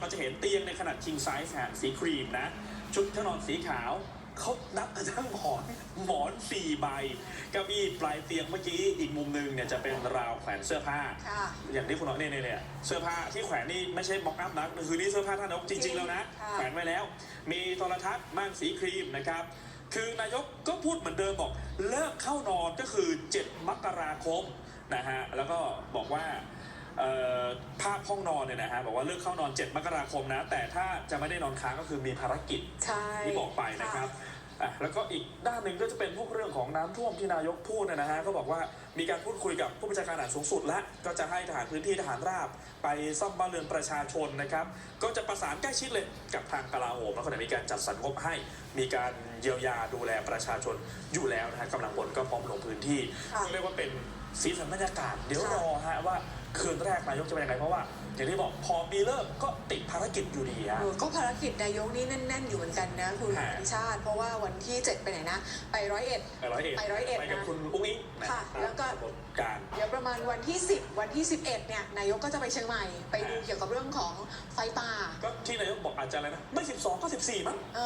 ก็จะเห็นเตียงในขนาด king size ฮะสีครีมนะ ชุดที่นอนสีขาวเขานับกระทั่งหมอนหมอนสี่ใบเก้าอี้ปลายเตียงเมื่อกี้อีกมุมหนึงเนี่ยจะเป็นราวแขวนเสื้อผ้า ค่ะ อย่างที่คุณน้อยเนี่ยเนี่ยเนี่ยเสื้อผ้าที่แขวนนี่ไม่ใช่บ็อกอัพนะคือนี่เสื้อผ้าท่านนายกจริง ๆ แล้วนะค่ะ แขวนไว้แล้ว มีโทรทัศน์ม่านสีครีมนะครับ คือนายกก็พูดเหมือนเดิมบอก เลิกเข้านอนก็คือ 7 มกราคมนะฮะแล้วก็บอกว่าเอ่อ ภาพห้องนอนเนี่ยนะฮะบอกว่าเลิกเข้านอน 7 มกราคมนะ แต่ถ้าจะไม่ได้นอนค้างก็คือมีภารกิจใช่ที่บอกไปนะครับอะแล้วก็อีกด้านหนึ่งก็จะเป็นพวกเรื่องของน้ำท่วมที่นายกพูดนะฮะก็บอกว่ามีการพูดคุยกับผู้บัญชาการทหารสูงสุดและก็จะให้ทหารพื้นที่ทหารราบ ไปซ่อมบ้านเรือนประชาชนนะครับ ก็จะประสานใกล้ชิดเลยกับทางกลาโหมแล้วก็จะมีการจัดสรรงบให้ มีการเยียวยาดูแลประชาชนอยู่แล้วนะฮะกำลังพลก็พร้อมลงพื้นที่ค่ะ เรียกว่าเป็นสีสันบรรยากาศเดี๋ยวค่ะรอฮะว่า คืนแรกนายกจะเป็นยังไงเพราะว่า อย่างที่บอกพอมีเลิกก็ติดภารกิจอยู่ดีฮะเออก็ภารกิจนายกนี่แน่น ๆ อยู่เหมือนกันนะคุณฮะ พิชาติ เพราะว่าวันที่ 7 ไปไหนนะ ไปร้อยเอ็ด ไปร้อยเอ็ดไปร้อยเอ็ดไปกับนะคุณอุ้งอิงนะค่ะแล้วก็ ตามการ เดี๋ยวประมาณวันที่ 10 วันที่ 11 เนี่ยนายกก็จะไปเชียงใหม่ ไปดูเกี่ยวกับเรื่องของไฟป่า ก็ที่นายกบอกอาจจะอะไรนะ ไม่ 12 ก็ 14 มั้ง เอ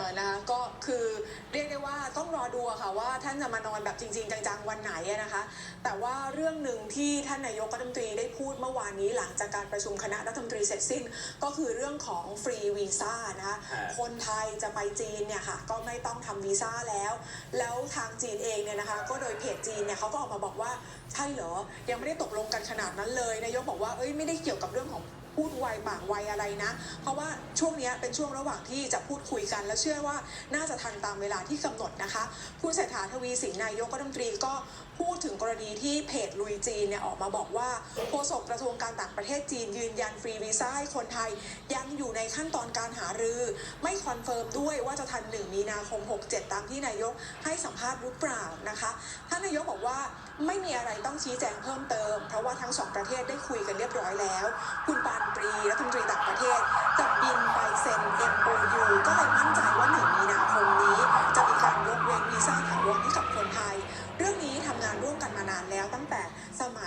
อนะคะก็คือเรียก ได้ว่าต้องรอดูอะค่ะว่าท่านจะมานอนแบบจริง ๆ จังๆ วันไหนอะนะคะ แต่ว่าเรื่องหนึ่งที่ท่านนายกรัฐมนตรีได้พูดเมื่อวานนี้หลังจากการประชุมคณะรัฐมนตรีเสร็จสิ้น ก็คือเรื่องของฟรีวีซ่านะคะฮะคนไทยจะไปจีนเนี่ยค่ะก็ไม่ต้องทำวีซ่าแล้ว แล้วทางจีนเองเนี่ยนะคะ ก็โดยเพจจีนเนี่ยเขาก็ออกมาบอกว่าใช่เหรอยังไม่ได้ตกลงกันขนาดนั้นเลยนายกบอกว่าเอ้ยไม่ได้เกี่ยวกับเรื่องของ พูดไวปากไวอะไรนะ เพราะว่าช่วงนี้เป็นช่วงระหว่างที่จะพูดคุยกัน และเชื่อว่าน่าจะทันตามเวลาที่กำหนดนะคะ คุณเศรษฐาทวีสินนายกรัฐมนตรีก็พูดถึงก รณีที่เพจลุยจีนเนี่ยออกมาบอกว่าโฆษกกระทรวงการต่างประเทศจีนยืนยันฟรีวีซ่าให้คนไทยยังอยู่ในขั้นตอนการหารือ ไม่คอนเฟิร์มด้วยว่าจะทัน1มีนาคม 67 ตามที่นายกให้สัมภาษณ์หรือเปล่านะคะท่านนายกบอกว่าไม่มีอะไรต้องชี้แจงเพิ่มเติม เพราะว่าทั้งสองประเทศได้คุยกันเรียบร้อยแล้ว คุณปานปรีรัฐมนตรี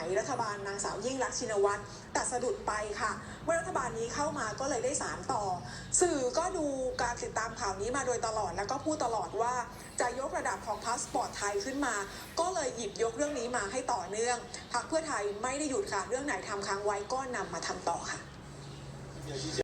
ยรัฐบาลนางสาวยิ่งรักษณ์ชินวัตรแต่สะดุดไปค่ะ เมื่อรัฐบาลนี้เข้ามาก็เลยได้สารต่อ สื่อก็ดูการติดตามข่าวนี้มาโดยตลอดแล้วก็พูดตลอดว่าจะยกระดับของพาสปอร์ตไทยขึ้นมา ก็เลยหยิบยกเรื่องนี้มาให้ต่อเนื่องพรรคเพื่อไทยไม่ได้หยุดค่ะเรื่องไหนทำค้างไว้ก็นำมาทำต่อค่ะ